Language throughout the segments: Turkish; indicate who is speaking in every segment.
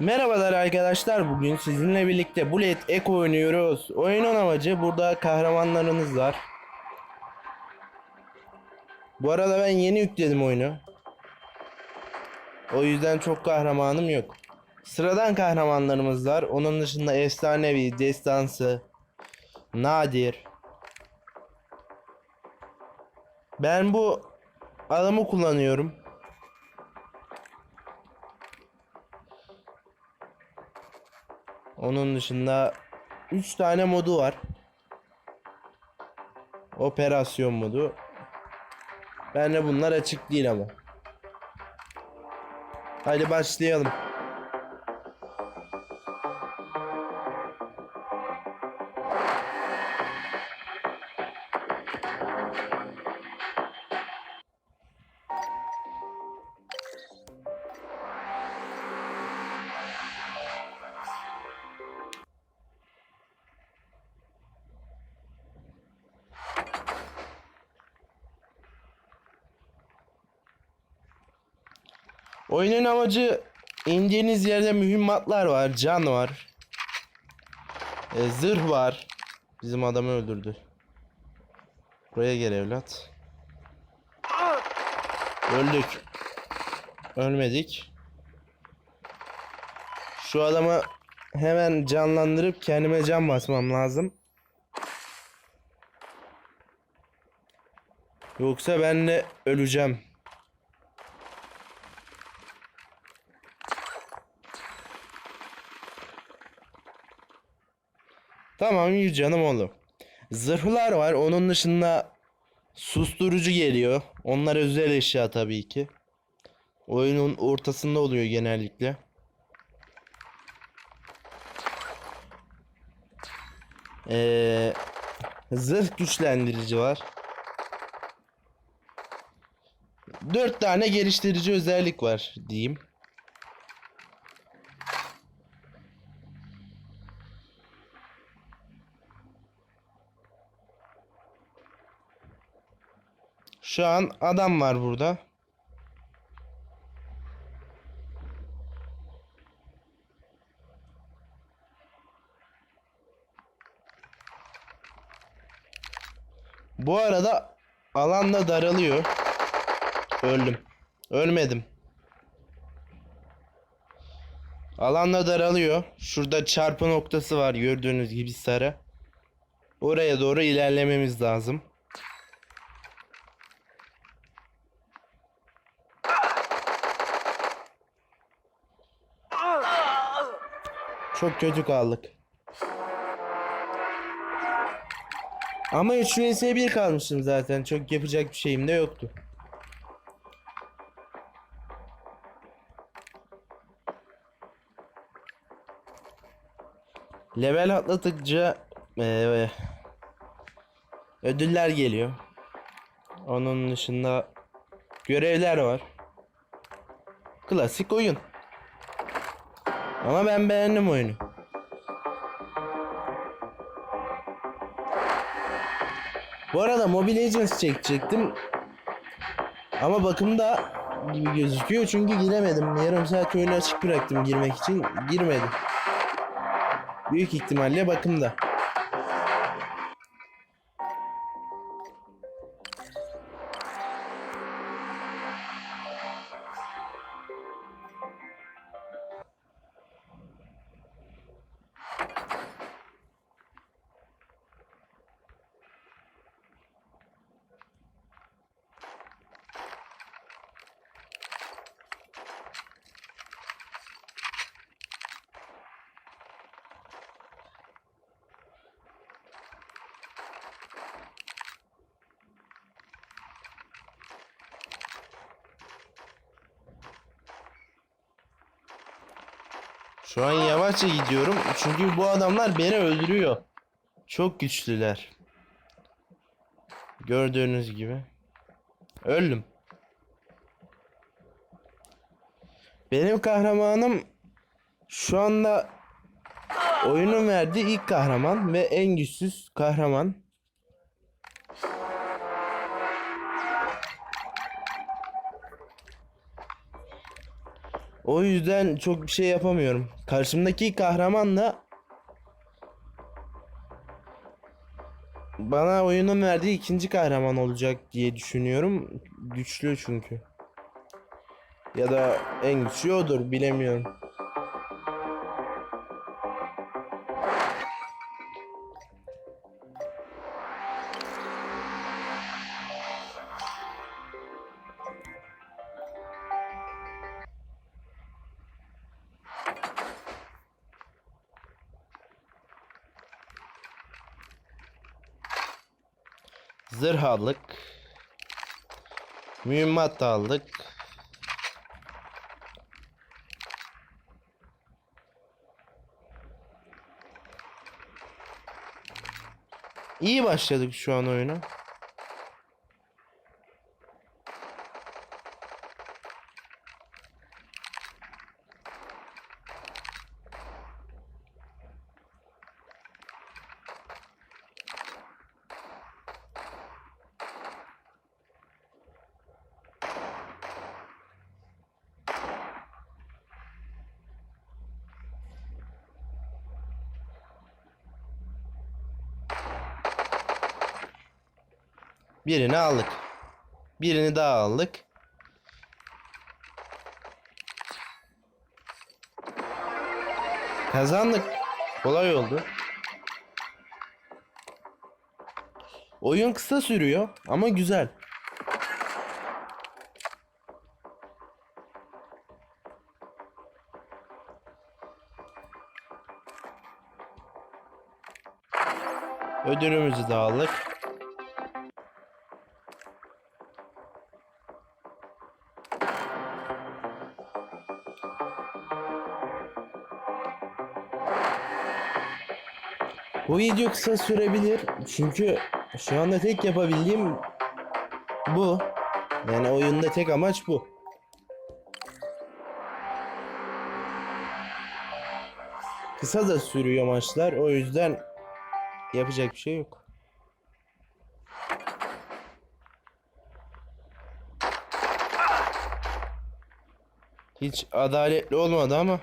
Speaker 1: Merhabalar arkadaşlar. Bugün sizinle birlikte Bullet Echo oynuyoruz. Oyunun amacı burada kahramanlarınız var. Bu arada ben yeni yükledim oyunu. O yüzden çok kahramanım yok. Sıradan kahramanlarımız var. Onun dışında efsanevi, destansı, nadir. Ben bu adamı kullanıyorum. Onun dışında 3 tane modu var. Operasyon modu. Bende bunlar açık değil ama. Hadi başlayalım. Amacı indiğiniz yerde mühimmatlar var, can var. E, zırh var. Bizim adamı öldürdü. Buraya gel evlat. Öldük. Ölmedik. Şu adamı hemen canlandırıp kendime can basmam lazım. Yoksa ben de öleceğim. Yüz canım oldu. Zırhlar var. Onun dışında susturucu geliyor. Onlar özel eşya tabii ki. Oyunun ortasında oluyor genellikle. Ee, zırh güçlendirici var. Dört tane geliştirici özellik var diyeyim. Şu an adam var burada. Bu arada alan da daralıyor. Öldüm. Ölmedim. Alan da daralıyor. Şurada çarpı noktası var gördüğünüz gibi sarı. Oraya doğru ilerlememiz lazım. Çok kötü kaldık. Ama 3 vs 1 kalmışım zaten. Çok yapacak bir şeyim de yoktu. Level atladıkça eee, ödüller geliyor. Onun dışında görevler var. Klasik oyun. Ama ben beğendim oyunu. Bu arada Mobile Legends çekecektim. Ama bakımda gibi gözüküyor çünkü giremedim. Yarım saat oyunu açık bıraktım girmek için. Girmedim. Büyük ihtimalle bakımda. Şu an yavaşça gidiyorum çünkü bu adamlar beni öldürüyor. Çok güçlüler. Gördüğünüz gibi. Öldüm. Benim kahramanım şu anda oyunun verdiği ilk kahraman ve en güçsüz kahraman. O yüzden çok bir şey yapamıyorum. Karşımdaki kahraman da bana oyunun verdiği ikinci kahraman olacak diye düşünüyorum. Güçlü çünkü. Ya da en güçlü odur bilemiyorum. Zırh aldık. Mühimmat aldık. İyi başladık şu an oyuna. Birini aldık. Birini daha aldık. Kazandık. Kolay oldu. Oyun kısa sürüyor ama güzel. Ödülümüzü de aldık. Bu video kısa sürebilir çünkü şu anda tek yapabildiğim bu. Yani oyunda tek amaç bu. Kısa da sürüyor maçlar o yüzden yapacak bir şey yok. Hiç adaletli olmadı ama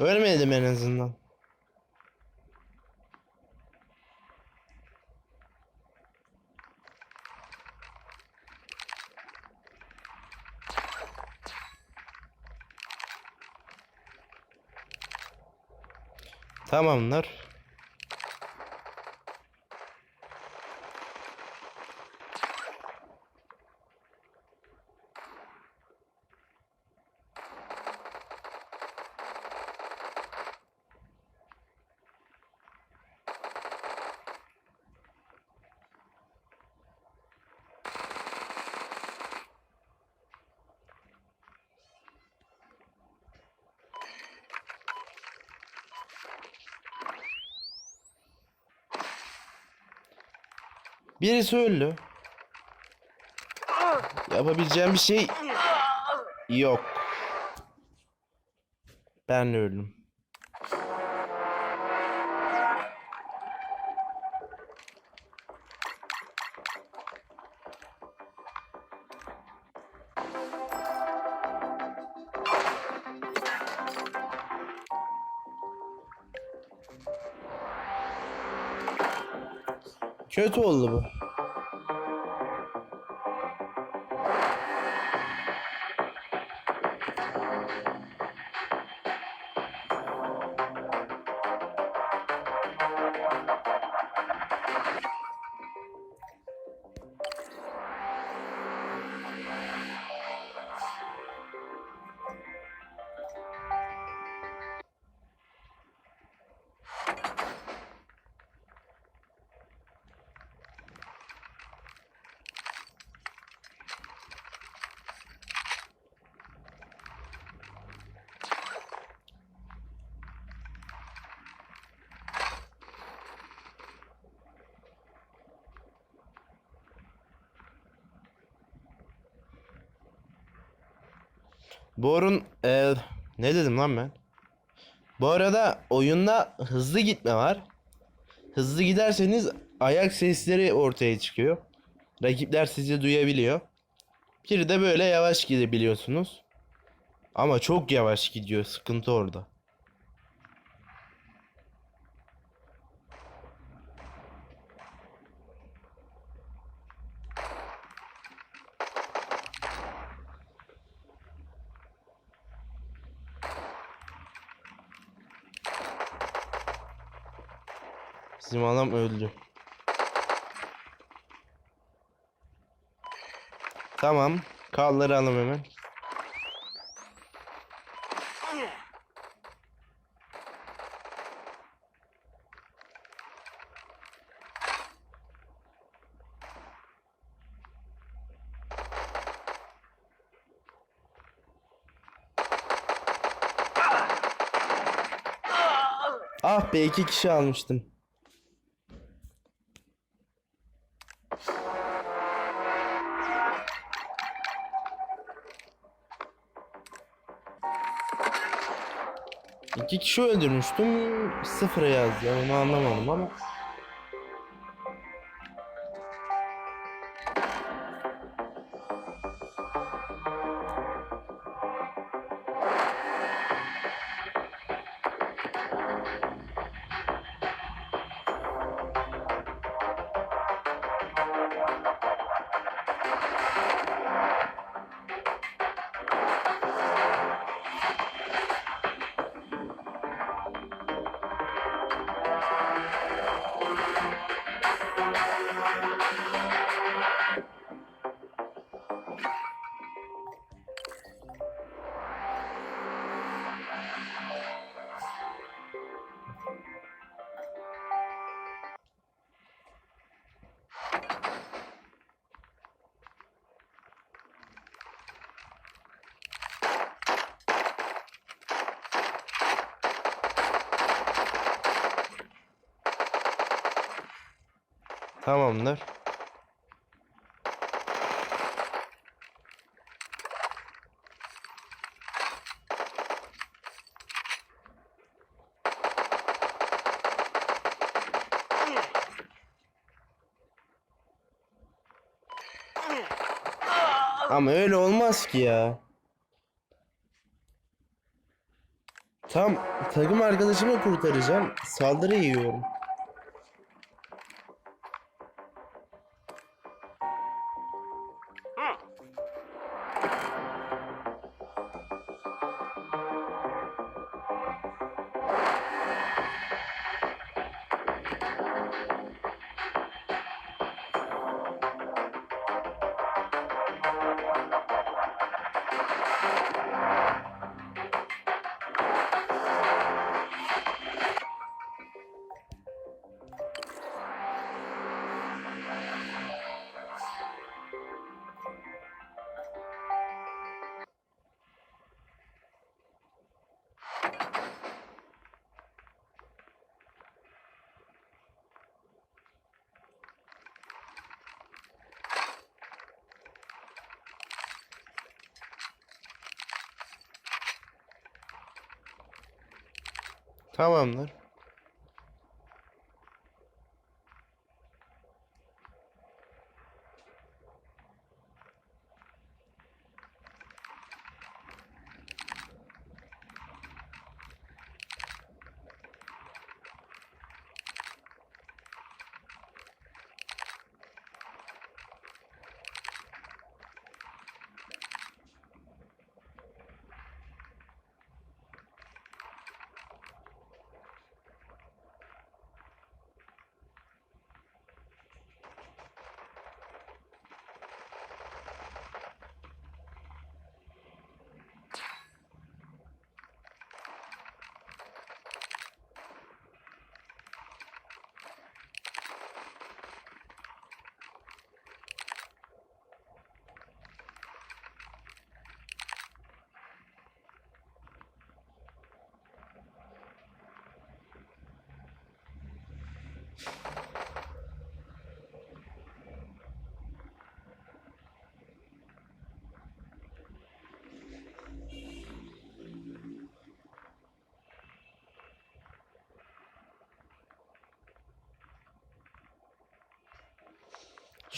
Speaker 1: Ölmedim en azından. Tamamlar. Birisi öldü. Yapabileceğim bir şey yok. Ben öldüm. Kötü oldu bu. Borun eee, ne dedim lan ben? Bu arada oyunda hızlı gitme var. Hızlı giderseniz ayak sesleri ortaya çıkıyor. Rakipler sizi duyabiliyor. Bir de böyle yavaş gidebiliyorsunuz. Ama çok yavaş gidiyor. Sıkıntı orada. Bizim adam öldü. Tamam. Kaldıralım hemen. Ah be iki kişi almıştım. İki kişi öldürmüştüm. Sıfıra yazdı. Yani onu anlamadım ama. Thank you. Tamamdır. Ama öyle olmaz ki ya. Tam takım arkadaşımı kurtaracağım. Saldırı yiyorum. Tamamdır.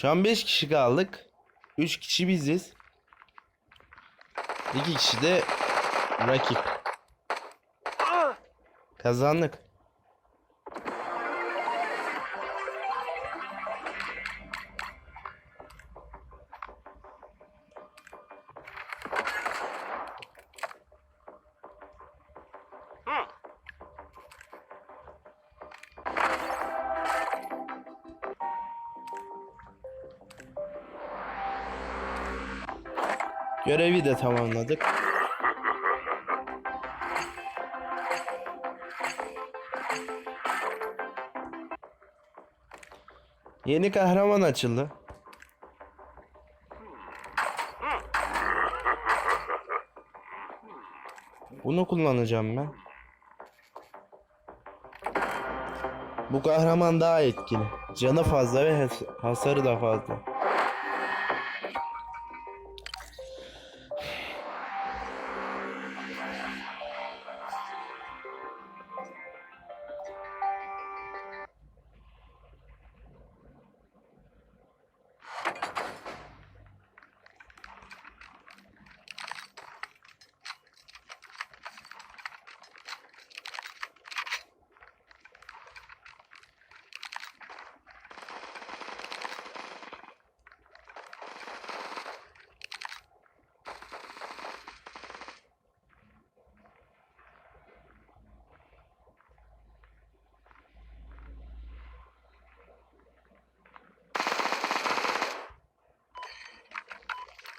Speaker 1: Şu an 5 kişi kaldık. 3 kişi biziz. 2 kişi de rakip. Kazandık. Görevi de tamamladık. Yeni kahraman açıldı. Bunu kullanacağım ben. Bu kahraman daha etkili. Canı fazla ve has- hasarı da fazla.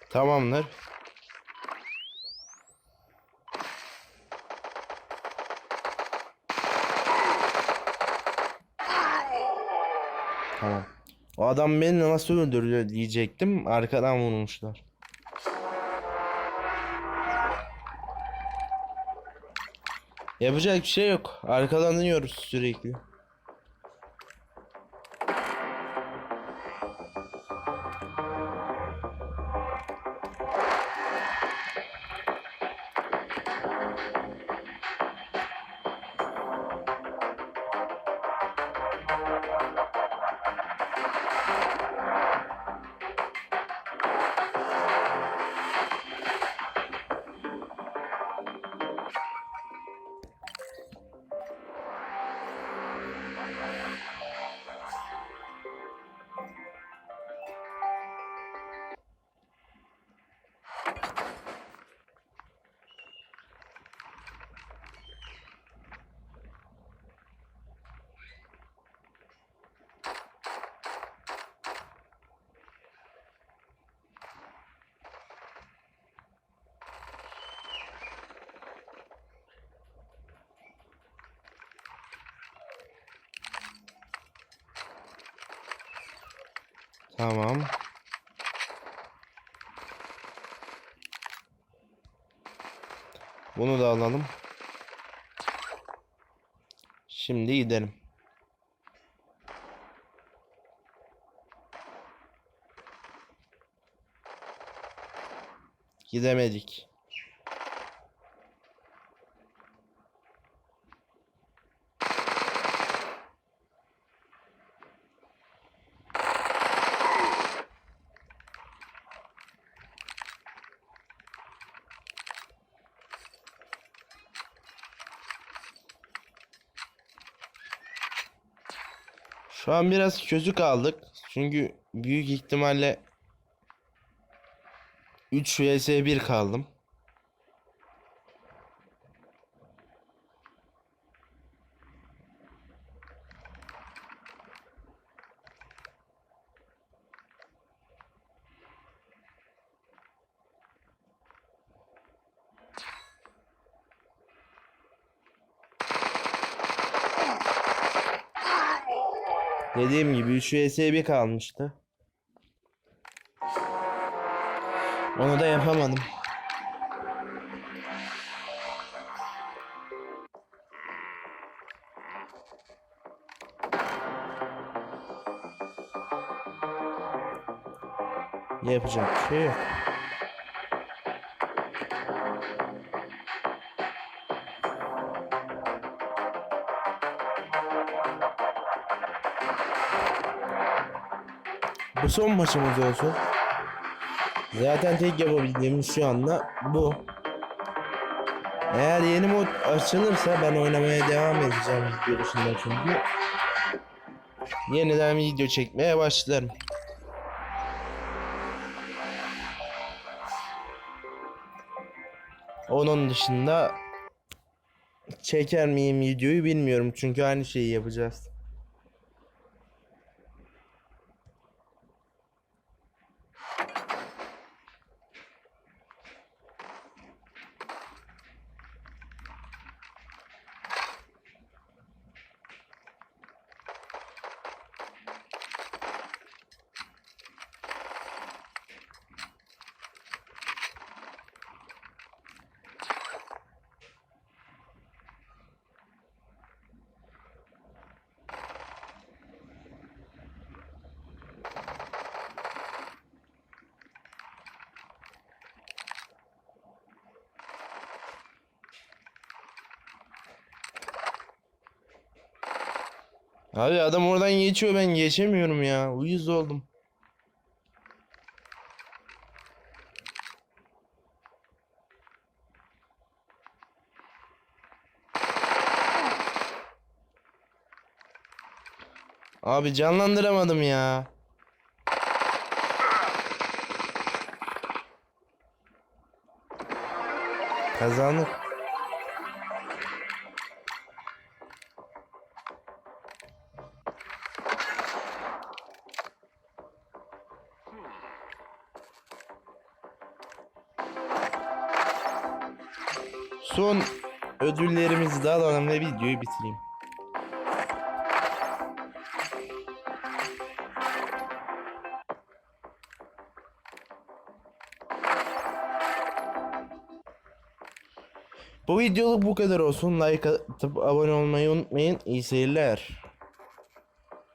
Speaker 1: Tamamdır. Tamam. O adam beni nasıl öldürüyor diyecektim. Arkadan vurmuşlar. Yapacak bir şey yok. Arkalanıyoruz sürekli. Tamam. Bunu da alalım. Şimdi gidelim. Gidemedik. Şu an biraz kötü kaldık. Çünkü büyük ihtimalle 3 vs 1 kaldım. Dediğim gibi 3 vs 1 kalmıştı. Onu da yapamadım. Yapacak bir şey yok. Son maçımız olsun. Zaten tek yapabildiğimiz şu anda bu. Eğer yeni mod açılırsa ben oynamaya devam edeceğim video dışında çünkü. Yeniden video çekmeye başlarım. Onun dışında çeker miyim videoyu bilmiyorum çünkü aynı şeyi yapacağız. Abi adam oradan geçiyor ben geçemiyorum ya. Uyuz oldum. Abi canlandıramadım ya. Kazandık. Ödüllerimizi de alalım ve videoyu bitireyim. Bu videoluk bu kadar olsun. Like atıp abone olmayı unutmayın. İyi seyirler.